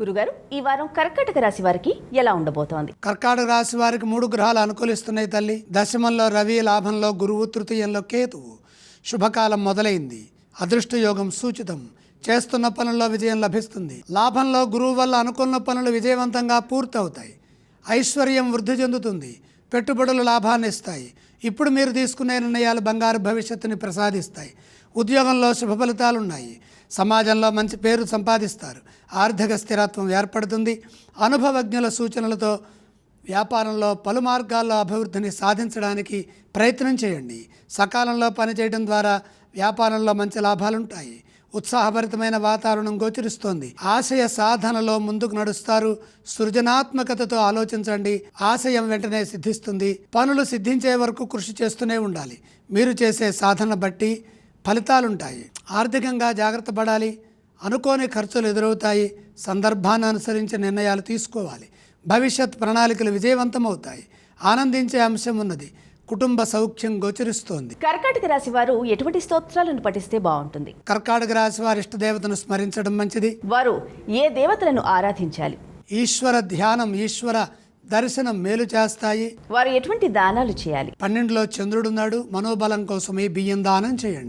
గురుగారు ఈ వారం కర్కాటక రాశి వారికి ఎలా ఉండబోతోంది? కర్కాటక రాశి వారికి మూడు గ్రహాలు అనుకూలిస్తున్నాయి తల్లి. దశమంలో రవి లాభంలో గురువు తృతీయంలో కేతువు శుభకాలం మొదలైంది. అదృష్ట యోగం సూచితం. చేస్తున్న పనుల్లో విజయం లభిస్తుంది. లాభంలో గురువు వల్ల అనుకున్న పనులు విజయవంతంగా పూర్తవుతాయి. ఐశ్వర్యం వృద్ధి చెందుతుంది. పెట్టుబడులు లాభాన్ని ఇస్తాయి. ఇప్పుడు మీరు తీసుకునే నిర్ణయాలు బంగారు భవిష్యత్తుని ప్రసాదిస్తాయి. ఉద్యోగంలో శుభ ఫలితాలు ఉన్నాయి సమాజంలో మంచి పేరు సంపాదిస్తారు. ఆర్థిక స్థిరత్వం ఏర్పడుతుంది. అనుభవజ్ఞుల సూచనలతో వ్యాపారంలో పలు మార్గాల్లో అభివృద్ధిని సాధించడానికి ప్రయత్నం చేయండి. సకాలంలో పనిచేయడం ద్వారా వ్యాపారంలో మంచి లాభాలుంటాయి. ఉత్సాహభరితమైన వాతావరణం గోచరిస్తోంది. ఆశయ సాధనలో ముందుకు నడుస్తారు. సృజనాత్మకతతో ఆలోచించండి. ఆశయం వెంటనే సిద్ధిస్తుంది. పనులు సిద్ధించే వరకు కృషి చేస్తూనే ఉండాలి. మీరు చేసే సాధన బట్టి ఫలితాలుంటాయి. ఆర్థికంగా జాగ్రత్త పడాలి. అనుకోని ఖర్చులు ఎదురవుతాయి. సందర్భాన్ని అనుసరించి నిర్ణయాలు తీసుకోవాలి. భవిష్యత్ ప్రణాళికలు విజయవంతమవుతాయి. ఆనందించే అంశం ఉన్నది. కుటుంబ సౌఖ్యం గోచరిస్తోంది. కర్కాటక రాశి వారు ఎటువంటి స్తోత్రాలను పఠిస్తే బాగుంటుంది? కర్కాటక రాశి వారి ఇష్టదేవతను స్మరించడం మంచిది. వారు ఏ దేవతలను ఆరాధించాలి? ఈశ్వర ధ్యానం ఈశ్వర దర్శనం మేలు చేస్తాయి. వారు ఎటువంటి దానాలు చేయాలి? పన్నెండులో చంద్రుడున్నాడు. మనోబలం కోసం ఈ బియ్యం దానం చేయండి.